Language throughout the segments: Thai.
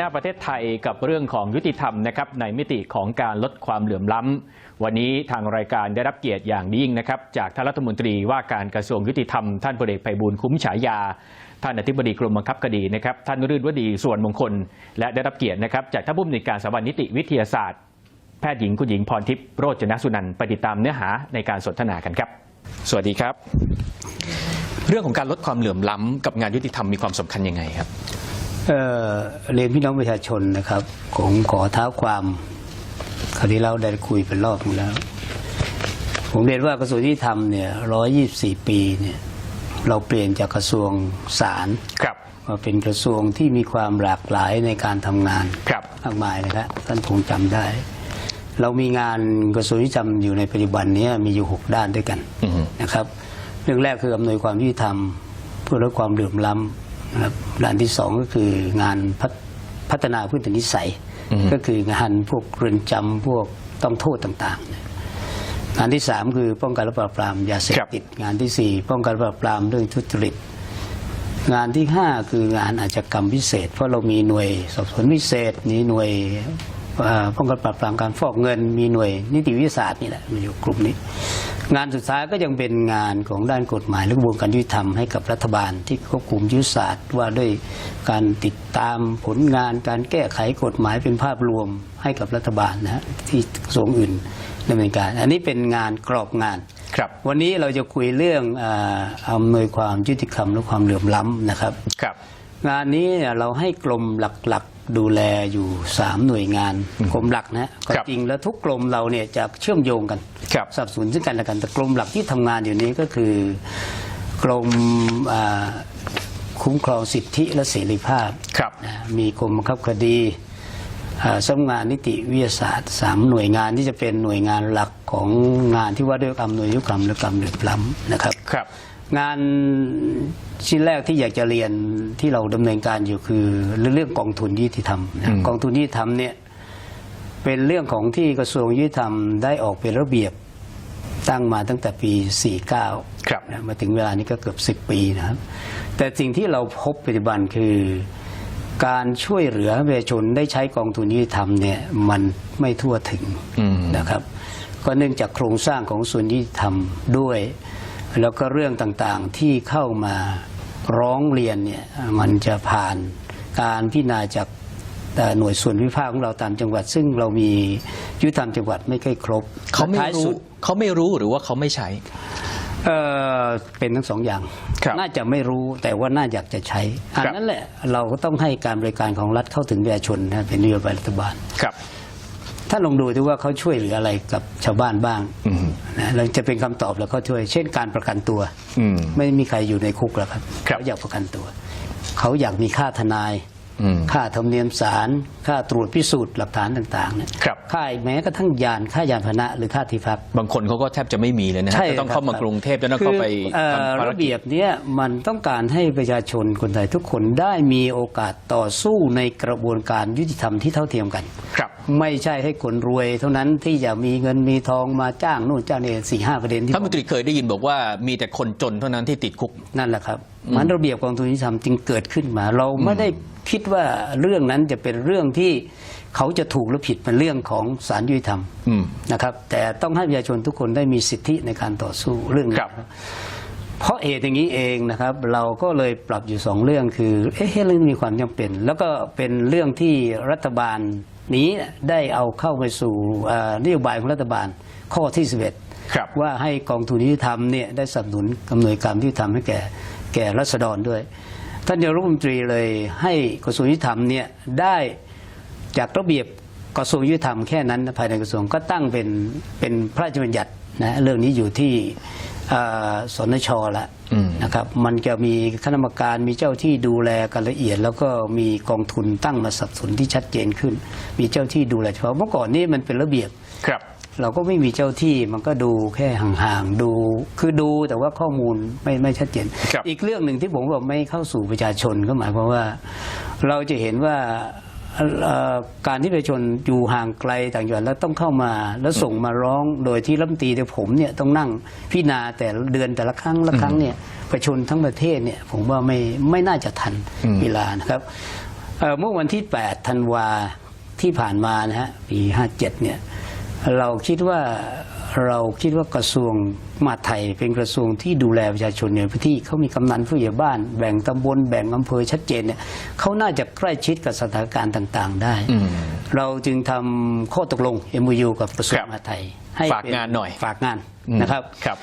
หน้าประเทศไทยกับเรื่องของยุติธรรมนะครับในมิติของการลดความเหลื่อมล้ำวันนี้ทางรายการได้รับเกียรติอย่างยิ่งนะครับจากท่านรัฐมนตรีว่าการกระทรวงยุติธรรมท่านพลเอกไพบูลคุ้มฉายา ท่านอธิบดีกรมบังคับคดีนะครับท่านรื่นวดีส่วนมงคล และได้รับเกียรตินะครับจากท่านผู้อำนวยการสถาบันนิติวิทยาศาสตร์ แพทย์หญิงคุณหญิงพรทิพย์โรจนสุนันท์ไปติดตามเนื้อหาในการสนทนากันครับ สวัสดีครับ เรื่องของการลดความเหลื่อมล้ำกับงานยุติธรรมมีความสำคัญยังไงครับ เอ่อเรียนพี่น้องประชาชนนะครับผมขอเท้าความคราวนี้เราได้คุยเป็นรอบหนึงแล้ว ผมเรียนว่ากระทรวงยุติธรรมเนี่ยร้อยี่สี่ปีเนี่ยเราเปลี่ยนจากกระทรวงศาลครับมาเป็นกระทรวงที่มีความหลากหลายในการทำงานครับมากมายนะครับท่านคงจำได้ เรามีงานกระทรวงยุติธรรมอยู่ในปัจจุบันนี้มีอยู่หกด้านด้วยกันอือฮึนะครับ เรื่องแรกคืออำนวยความยุติธรรม เพื่อลดความเหลื่อมล้ำ นะครับด้านที่สองก็คืองานพัฒพัฒนาพื้นฐานนิสัยอือฮึก็คืองานพวกเรือนจำพวกต้องโทษต่างๆเนี่ยงานที่สามคือป้องกันและปราบปรามยาเสพติด งานที่สี่ป้องกันและปราบปรามเรื่องทุจริต งานที่ห้าคืองานอาชญากรรมพิเศษ เพราะเรามีหน่วยสอบสวนพิเศษมีหน่วยเอ่อป้องกันปราบปรามการฟอกเงิน มีหน่วยนิติวิทยาศาสตร์นี่แหละมาอยู่กลุ่มนี้ งานสุดท้ายก็ยังเป็นงานของด้านกฎหมายและกระบวนการยุติธรรมให้กับรัฐบาลที่ควบคุมยุทธศาสตร์ว่าด้วยการติดตามผลงานการแก้ไขกฎหมายเป็นภาพรวมให้กับรัฐบาลนะฮะที่กระทรวงอื่นดำเนินการ อันนี้เป็นงานกรอบงานครับ วันนี้เราจะคุยเรื่องเอ่ออำนวยความยุติธรรมและความเหลื่อมล้ำนะครับครับ งานนี้เนี่ยเราให้กรมหลักๆ ดูแลอยู่ 3 หน่วยงานกรมหลักนะก็ครับจริงแล้วทุกกรมเราเนี่ยจะเชื่อมโยงกันครับสนับสนุนซึ่งกันและกันแต่กรมหลักที่ทำงานอยู่นี้ก็คือกรมอ่าคุ้มครองสิทธิและเสรีภาพครับนะมีกรมบังคับคดีอ่าสำนักงานนิติวิทยาศาสตร์สามหน่วยงานที่จะเป็นหน่วยงานหลักของงานที่ว่าด้วยอำนวยยุกรรมและกรรมเหลื่อมล้ำนะครับครับ งานชิ้นแรกที่อยากจะเรียนที่เราดำเนินการอยู่คือเรื่องกองทุนยุติธรรมนะอืมกองทุนยุติธรรมเนี่ยเป็นเรื่องของที่กระทรวงยุติธรรมได้ออกเป็นระเบียบตั้งมาตั้งแต่ปี 49 ครับนะมาถึงเวลานี้ก็เกือบ 10 ปีนะครับ แต่สิ่งที่เราพบปัจจุบันคือการช่วยเหลือประชาชนได้ใช้กองทุนยุติธรรมเนี่ยมันไม่ทั่วถึงอืมนะครับ ก็เนื่องจากโครงสร้างของส่วนยุติธรรมด้วย แล้วก็เรื่องต่างๆที่เข้ามาร้องเรียนเนี่ยมันจะผ่านการพิจารณาจากเอ่อหน่วยส่วนวิภาคของเราตามจังหวัด ซึ่งเรามียุติธรรมจังหวัดไม่ค่อยครบเขาไม่และท้ายรู้สุดเขาไม่รู้หรือว่าเขาไม่ใช้เอ่อเป็นทั้งสองอย่างครับน่าจะไม่รู้แต่ว่าน่าอยากจะใช้อันครับนั้นแหละเราก็ต้องให้การบริการของรัฐเข้าถึงประชาชนนะเป็นนโยบายรัฐบาลครับ ถ้าลองดูดูว่าเขาช่วยเหลืออะไรกับชาวบ้านบ้างอืมนะเราจะเป็นคำตอบแล้วเขาช่วย เช่นการประกันตัวอืมไม่มีใครอยู่ในคุกแล้วครับครับเขาอยากประกันตัว เขาอยากมีค่าทนายอืม ค่าธรรมเนียมศาลค่าตรวจพิสูจน์หลักฐานต่างๆเนี่ยครับค่าแม้กระทั่งยานค่ายานพาหนะหรือค่าที่พัก บางคนเขาก็แทบจะไม่มีเลยนะฮะใช่จะต้องครับเข้ามากรุงเทพจะต้องเข้าไปคือเอ่อทำภารระกิจเบียบเนี้ยมันต้องการให้ประชาชนคนไทยทุกคนได้มีโอกาสต่อสู้ในกระบวนการยุติธรรมที่เท่าเทียมกันครับไม่ใช่ให้คนรวย เท่านั้นที่จะมีเงินมีทองมาจ้างนู่นจ้างนี่สี่ห้าประเด็นที่ท่านมนตรีเคยได้ยินบอกว่ามีแต่คนจนเท่านั้นที่ติดคุกนั่นแหละครับมันระเบียบกองทุนยุติธรรมจึงเกิดขึ้นมา เราไม่ได้ คิดว่าเรื่องนั้นจะเป็นเรื่องที่เขาจะถูกหรือผิดเป็นเรื่องของศาลยุติธรรมอืมนะครับ แต่ต้องให้ประชาชนทุกคนได้มีสิทธิในการต่อสู้เรื่องนี้ครับเพราะเหตุอย่างนี้เองนะครับ เราก็เลยปรับอยู่สองเรื่องคือเอ๊ะเรื่องนี้มีความจำเป็น แล้วก็เป็นเรื่องที่รัฐบาลนี้ได้เอาเข้าไปสู่เอ่อนโยบายของรัฐบาลข้อที่ 11ครับว่าให้กองทุนยุติธรรมเนี่ยได้สนับสนุนอำนวยการยุติธรรมให้แก่แก่รัษฎรด้วย ท่านนายกรัฐมนตรีเลยให้กระทรวงยุติธรรมเนี่ยได้จากระเบียบกระทรวงยุติธรรมแค่นั้นภายในกระทรวงก็ตั้งเป็นเป็นพระราชบัญญัตินะเรื่องนี้อยู่ที่สนชละนะครับมันจะมีคณะกรรมการมีเจ้าที่ดูแลกันละเอียด แล้วก็มีกองทุนตั้งมาสนับสนุนที่ชัดเจนขึ้น มีเจ้าที่ดูแลเฉพาะเมื่อก่อนนี่มันเป็นระเบียบครับ เราก็ไม่มีเจ้าที่มันก็ดูแค่ห่างๆดู คือดูแต่ว่าข้อมูลไม่ไม่ชัดเจนครับอีกเรื่องหนึ่งที่ผมบอกไม่เข้าสู่ประชาชนก็หมายความว่า เราจะเห็นว่าเอ่อการที่ประชาชนอยู่ห่างไกลต่างจังหวัดแล้วต้องเข้ามาแล้วส่งมาร้องโดยที่รัฐมนตรีเดี๋ยวผมเนี่ยต้องนั่งพิจารณาแต่ละเดือนแต่ละครั้งละครั้งเนี่ยประชาชนทั้งประเทศเนี่ยผมว่าไม่ไม่น่าจะทันอืมเวลานะครับเอ่อเมื่อวันที่8ธันวาที่ผ่านมานะฮะปี 57เนี่ย เราคิดว่าเราคิดว่ากระทรวงมหาดไทยเป็นกระทรวงที่ดูแลประชาชนในพื้นที่เขามีกำนันผู้ใหญ่บ้าน แบ่งตำบลแบ่งอำเภอชัดเจนเนี่ยเขาน่าจะใกล้ชิดกับสถานการณ์ต่าง ๆ ได้อืมเราจึงทำข้อตกลง MOU กับกระทรวงครับมหาดไทย ให้ฝากเป็งานหน่อยฝากงานอืมนะครับครับ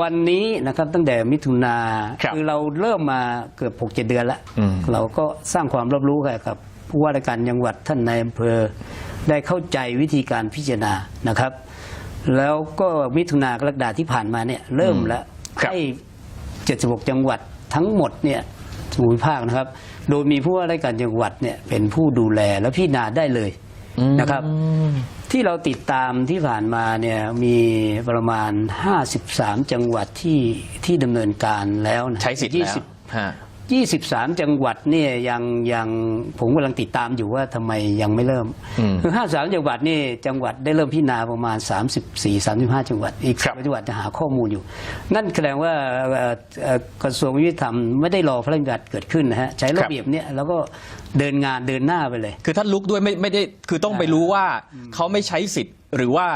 วันนี้นะครับตั้งแต่มิถุนาครับอเราเริ่มมาเกือบหกเจ็ดเดือนแล้วอืมเราก็สร้างความรับรู้ให้กับผู้ว่าราชการจังหวัดท่านในายอำเภอ ได้เข้าใจวิธีการพิจารณานะครับ แล้วก็มิถุนากรกฎาที่ผ่านมาเนี่ยเริ่มแล้วครับให้76 จังหวัดทั้งหมดเนี่ยภูมิภาคนะครับ โดยมีผู้ว่าราชการจังหวัดเนี่ยเป็นผู้ดูแลและพิจารณาได้เลยนะครับ ที่เราติดตามที่ผ่านมาเนี่ยมีประมาณ 53 จังหวัดที่ที่ดำเนินการแล้วนะใช้สิทธิ์แล้ว20ฮะ 23 จังหวัดเนี่ยยังยังผมกำลังติดตามอยู่ว่าทำไมยังไม่เริ่มอืมคือ 53 จังหวัดนี่จังหวัดได้เริ่มพิจารณาประมาณ 34 35 จังหวัด อีกครับจังหวัดจะหาข้อมูลอยู่ นั่นแสดงว่าเอ่อเอ่อกระทรวงยุติธรรมไม่ได้รอพระราชบัญญัติเกิดขึ้นนะฮะใช้ระเบียบเนี่ยแล้วก็เดินงานเดินหน้าไปเลย คือท่านลุกด้วยไม่ไม่ได้คือต้องไปรู้ว่าเขาไม่ใช้สิทธิ์หรือว่า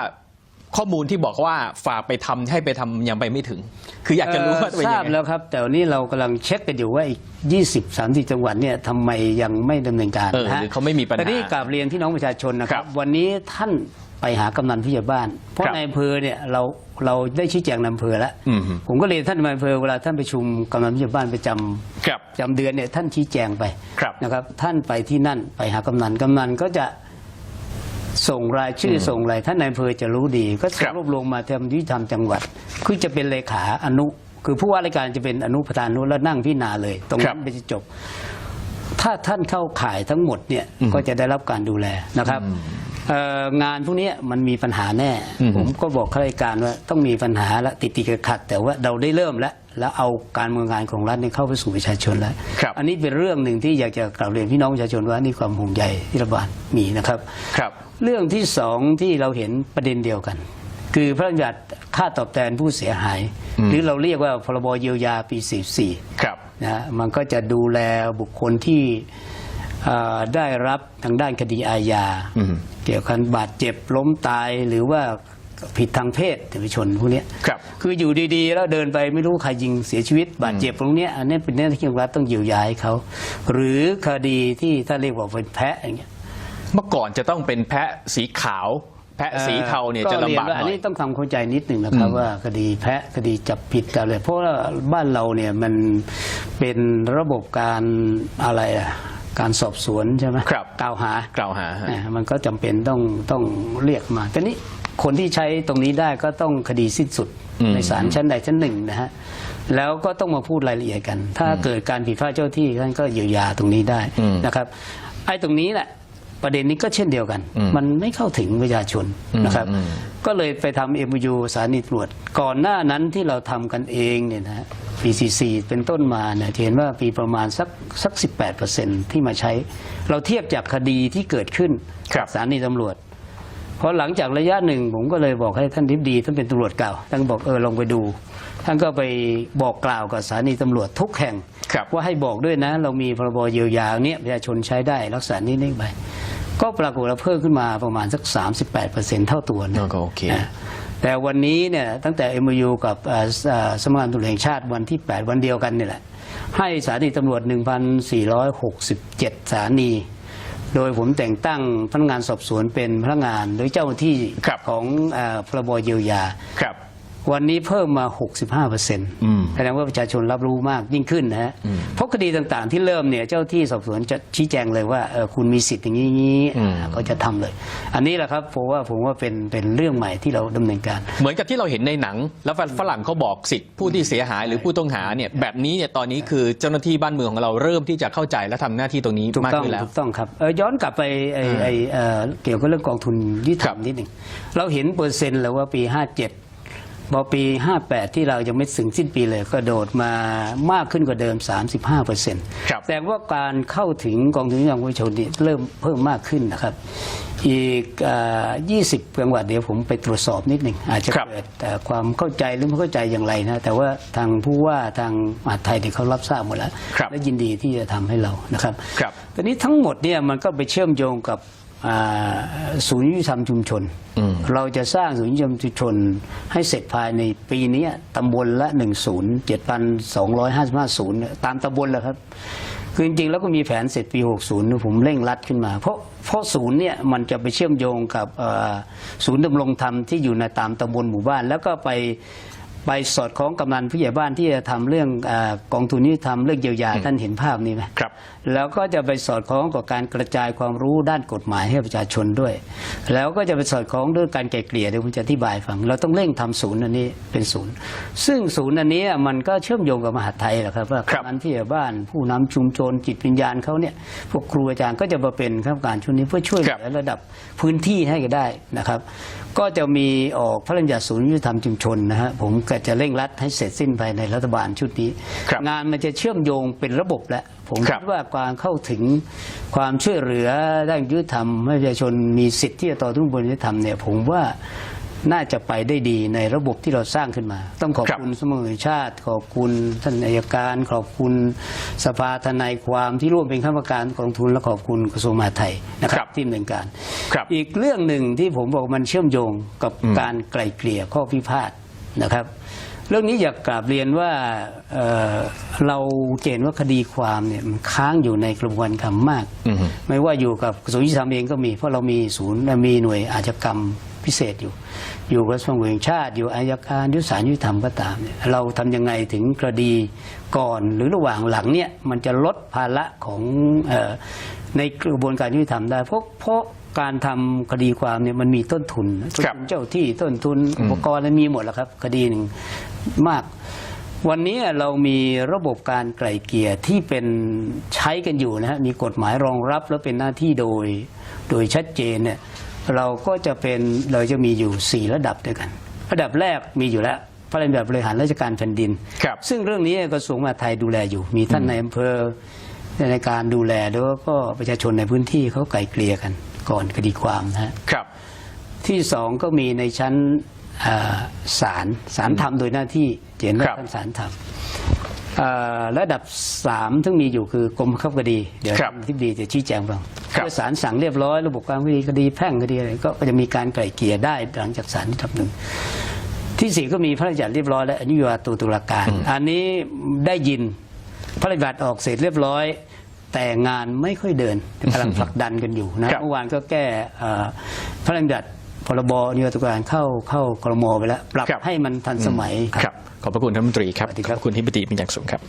ข้อมูลที่บอกว่าฝากไปทำให้ไปทำยังไปไม่ถึง คืออยากจะรู้ว่าเป็นทยัรางบไงแล้วครับ แต่วันนี้เรากำลังเช็คกันอยู่ว่าอีก 20 30 จังหวัดเนี่ยทำไมยังไม่ดำเนินการเออนะฮะหรือเขาไม่มีปัญหาแต่นี่กราบเรียนพี่น้องประชาชนนะคครัรับบวันนี้ท่านไปหากำนันผู้ใหญ่บ้าน เพราะครับในอำเภอเนี่ยเราเราได้ชี้แจงในอำเภอแล้วอืมผมก็เรียนท่านในอำเภอเวลาท่านประชุมกำนันผู้ใหญ่บ้านประจำครับจำเดือนเนี่ยท่านชี้แจงไปครับนะครับ ท่านไปที่นั่นไปหากำนันกำนันก็จะ ส่งรายชื่ออส่งอะไรท่านนายอำเภอจะรู้ดี ก็ครับรวบรวมมาทำยุติธรรมจังหวัด คือจะเป็นเลขาอนุ คือผู้ว่าราชการจะเป็นอนุประธานอนุแล้วนั่งพิจารณาเลย ตรงครันั้บนไปจะจบ ถ้าท่านเข้าข่ายทั้งหมดเนี่ยอืมก็จะได้รับการดูแลนะครับเอ่อ งานพวกเนี้ยมันมีปัญหาแน่อืมผมก็บอกข้าราชการว่าต้องมีปัญหาและติดติดขัดๆแต่ว่าเราได้เริ่มแล้ว แล้วเอาการเมืองงานของรัฐเนี่ยเข้าไปสู่ประชาชนแล้วครับอันนี้เป็นเรื่องหนึ่งที่อยากจะกล่าวเรียนพี่น้องประชาชนว่านี่ความห่วงใยที่รัฐบาลมีนะครับครับ เรื่องที่สองที่เราเห็นประเด็นเดียวกัน คือพระราชบัญญัติค่าตอบแทนผู้เสียหายอืมหรือเราเรียกว่าพรบเยียวยาปี 44ครับนะมันก็จะดูแลบุคคลที่เอ่อ ได้รับทางด้านคดีอาญาอืมเกี่ยวกับบาดเจ็บล้มตายหรือว่าผิดทางเพศเยาวชนพวกเนี้ยครับ คืออยู่ดีๆ แล้วเดินไปไม่รู้ใครยิงเสียชีวิต บาดเจ็บตรงเนี้ยอันนี้เป็นหน้าที่ของรัฐต้องเยียวยาให้เขาหรือคดีที่ถ้าเรียกว่าเป็นแพะอย่างเงี้ยเมื่อก่อนจะต้องเป็นแพะสีขาว แพะสีเทาเนี่ยจะลำบากรีว่หอันน่อยนี้ต้องทำเข้าใจนิดหนึ่งนะครับอืมว่าคดีแพะคดีจับผิดอะไรเพราะว่าบ้านเราเนี่ยมันเป็นระบบการอะไรอะ การสอบสวนใช่ไหมครับกล่าวหากล่าวหาฮะอ่ามันก็จำเป็นต้องต้องเรียกมาแต่นี้คนที่ใช้ตรงนี้ได้ก็ต้องคดีสิ้นสุดอืม ในศาลชั้นใดชั้นหนึ่งนะฮะแล้วก็ต้องมาพูดรายละเอียดกัน ถ้าเกิดการผิดพลาดเจ้าที่ท่านก็เยียวยาตรงนี้ได้อืมนะครับไอ้ตรงนี้แหละประเด็นนี้ก็เช่นเดียวกัน อืมมันไม่เข้าถึงประชาชนอืมนะครับ อืม ก็เลยไปทำเอ็มยูสถานีตำรวจ ก่อนหน้านั้นที่เราทำกันเองเนี่ยนะปี44เป็นต้นมาเนี่ยจะเห็นว่าปีประมาณสักสัก 18 ที่มาใช้ เราเทียบจากคดีที่เกิดขึ้นครับสถานีตำรวจเพราะหลังจากระยะหนึ่งผมก็เลยบอกให้ท่านทิบดีท่านเป็นตำรวจเก่าท่านก็บอกเออลองไปดู ท่านก็ไปบอกกล่าวกับสถานีตำรวจทุกแห่งครับว่าให้บอกด้วยนะ เรามีพรบเยียวยาเนี่ยประชาชนใช้ได้รักษานี้นี่ไป ก็ปรากฏว่าเพิ่มขึ้นมาประมาณสัก 38%เท่าตัวนะก็โอเคนะแต่วันนี้เนี่ยตั้งแต่ MOU กับเอ่อเอ่อสำนักงานตำรวจแห่งชาติวันที่ 8 วันเดียวกันนี่แหละ ให้สถานีตำรวจ 1,467สถานี โดยผมแต่งตั้งพนักงานสอบสวนเป็นพนักงานโดยเจ้าหน้าที่ครับของเอ่อพรบเยียวยาครับ วันนี้เพิ่มมา 65เปอร์เซ็นต์อืมแสดงว่าประชาชนรับรู้มากยิ่งขึ้นนะฮะอืมเพราะคดีต่างๆ ที่เริ่มเนี่ยเจ้าที่สอบสวนจะชี้แจงเลยว่าเออคุณมีสิทธิ์อย่างนี้อย่างนี้อืมอ่าก็จะทำเลย อันนี้แหละครับผมว่าผมว่าเป็นเป็นเรื่องใหม่ที่เราดำเนินการ เหมือนกับที่เราเห็นในหนัง แล้วฝรั่งเขาบอกสิทธิ์ผู้ที่เสียหายหรือผู้ต้องหาเนี่ยแบบนี้เนี่ยตอนนี้คือเจ้าหน้าที่บ้านเมืองของเราเริ่มที่จะเข้าใจและทำหน้าที่ตรงนี้ถูกมากต้องขึ้นแล้วถูกต้องครับเออย้อนกลับไปไอ้ไอ้เอ่อเกี่ยวกับเรื่องกองทุนยุติธรรมครับนิดหนึ่งเราเห็นเปอร์เซ็นต์แล้วว่าปี 57 พอปี 58 ที่เรายังไม่ถึงสิ้นปีเลยก็โดดมามากขึ้นกว่าเดิม 35เปอร์เซ็นต์ครับแต่ว่าการเข้าถึงกองทุนยุติธรรมของประชาชนนี่เริ่มเพิ่มมากขึ้นนะครับอีกเอ่อ20 จังหวัดเดี๋ยวผมไปตรวจสอบนิดหนึ่งอาจจะครับเกิดเอ่อความเข้าใจหรือไม่เข้าใจอย่างไรนะ แต่ว่าทางผู้ว่าทางมหาดไทยเนี่ยเขารับทราบหมดแล้วครับและยินดีที่จะทำให้เรานะครับครับตอนนี้ทั้งหมดเนี่ยมันก็ไปเชื่อมโยงกับอ่า ศูนย์ยุติธรรมชุมชนอืมเราจะสร้างศูนย์ยุติธรรมชุมชน ให้เสร็จภายในปีนี้ตำบลละ1ศูนย์7,255ศูนย์เนี่ยตามตำบลแหละครับ คือจริงๆ แล้วก็มีแผนเสร็จปี 60 ผมเร่งรัดขึ้นมา เพราะเพราะศูนย์เนี่ยมันจะไปเชื่อมโยงกับเอ่อศูนย์ดำรงธรรมที่อยู่ในตามตำบลหมู่บ้าน แล้วก็ไป ไปสอดคล้องกำนันผู้ใหญ่บ้านที่จะทำเรื่องเออกองทุนนี้ทำเรื่องเยียวยาท่านเห็นภาพนี้ไหมครับ แล้วก็จะไปสอดคล้องกับการกระจายความรู้ด้านกฎหมายให้ประชาชนด้วย แล้วก็จะไปสอดคล้องด้วยการไกล่เกลี่ยเดี๋ยวผมจะอธิบายฟัง เราต้องเร่งทำศูนย์อันนี้เป็นศูนย์ ซึ่งศูนย์อันนี้มันก็เชื่อมโยงกับมหาดไทยแหละครับว่าครับกำนันผู้ใหญ่บ้าน ผู้นำชุมชนจิตวิญญาณเขาเนี่ยพวกครูอาจารย์ก็จะมาเป็นข้าราชการชุดนี้เพื่อช่วยเหลือระดับพื้นที่ให้ก็ได้นะครับ ก็จะมีออกพระราชบัญญัติศูนย์ยุติธรรมชุมชนนะฮะผมก็จะเร่งรัดให้เสร็จสิ้นภายในรัฐบาลชุดนี้ครับงานมันจะเชื่อมโยงเป็นระบบแล้วผมครัคิบดว่าการเข้าถึงความช่วยเหลือด้านยุติธรรมให้ประชาชนมีสิทธิ์ที่จะต่อทุนบนยุติธรรมเนี่ยผมว่า น่าจะไปได้ดีในระบบที่เราสร้างขึ้นมา ต้องขอบครับคุณสมอชาติ ขอบคุณท่านอัยการ ขอบคุณสภาทนายความที่ร่วมเป็นข้าราชการกองทุนและขอบคุณกระทรวงมหาดไทยนะคครัรับบที่ดำเนินการครับอีกเรื่องหนึ่งที่ผมบอกมันเชื่อมโยงกับอืมการไกล่เกลี่ยข้อพิพาทนะครับ เรื่องนี้อยากกราบเรียนว่าเอ่อเราเห็นว่าคดีความเนี่ยมันค้างอยู่ในกระบวนการคำมากอือฮึไม่ว่าอยู่กับกระทรวงยุติธรรมเองก็มี เพราะเรามีศูนย์มีหน่วยอาชญากรรม พิเศษอยู่ อยู่กระทรวงแห่งชาติ อยู่อายการยุติศาลยุติธรรมก็ตามเนี่ยเราทำยังไงถึงคดีก่อนหรือระหว่างหลังเนี่ยมันจะลดภาระของเออในกระบวนการยุติธรรมได้เพราะเพราะการทำคดีความเนี่ยมันมีต้นทุนต้นครับทุนเจ้าที่ต้นทุนอุปกรณ์อะไรมีหมดแล้วครับ คดีหนึ่งมาก วันนี้เรามีระบบการไกล่เกลี่ยที่เป็นใช้กันอยู่นะฮะมีกฎหมายรองรับแล้วเป็นหน้าที่โดย โดยชัดเจนเนี่ย เราก็จะเป็นเราจะมีอยู่ 4 ระดับด้วยกัน ระดับแรกมีอยู่แล้วพระราชบัญญัติบริหารราชการแผ่นดินครับซึ่งเรื่องนี้กระทรวงมหาดไทยดูแลอยู่ มีท่านในอำเภอในการดูแลแล้วก็ประชาชนในพื้นที่เขาไกล่เกลี่ยกันก่อนคดีความนะฮะครับ ที่สองก็มีในชั้นเอ่อศาลศาลทำโดยหน้าที่เห็นว่าครับท่านศาลทำเอ่อ ระดับสามที่มีอยู่คือกรมบังคับคดี เดี๋ยวครับท่านที่ดีจะชี้แจงบ้างครับเมื่อศาลสั่งเรียบร้อยระบบการคดีคดีแพ่งคดีอะไรก็ก็จะมีการไกล่เกลี่ยได้หลังจากศาลที่ทำหนึ่งที่สี่ก็มีพระราชบัญญัติเรียบร้อยแล้วอนุญาโตตุลาการ อันนี้ได้ยินพระราชบัญญัติออกเสร็จเรียบร้อย แต่งานไม่ค่อยเดินกำลังผลักดันกันอยู่นะครับเมื่อวานก็แก้เอ่อพระราชบัญญัติ พรบอนุญาโตตุลาการเข้าเข้ากรมไปแล้ว ปรับครับ ให้มันทันสมัย ครับขอบพระคุณท่านรัฐมนตรีครับ สวัสดีขครัอบบพระคุณที่ปฏิเป็นอย่างสูงครับ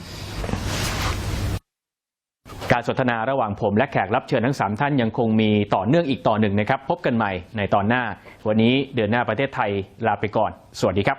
การสนทนาระหว่างผมและแขกรับเชิญทั้ง 3 ท่านยังคงมีต่อเนื่องอีกต่อหนึ่งนะครับ พบกันใหม่ในตอนหน้า วันนี้เดือนหน้าประเทศไทยลาไปก่อน สวัสดีครับ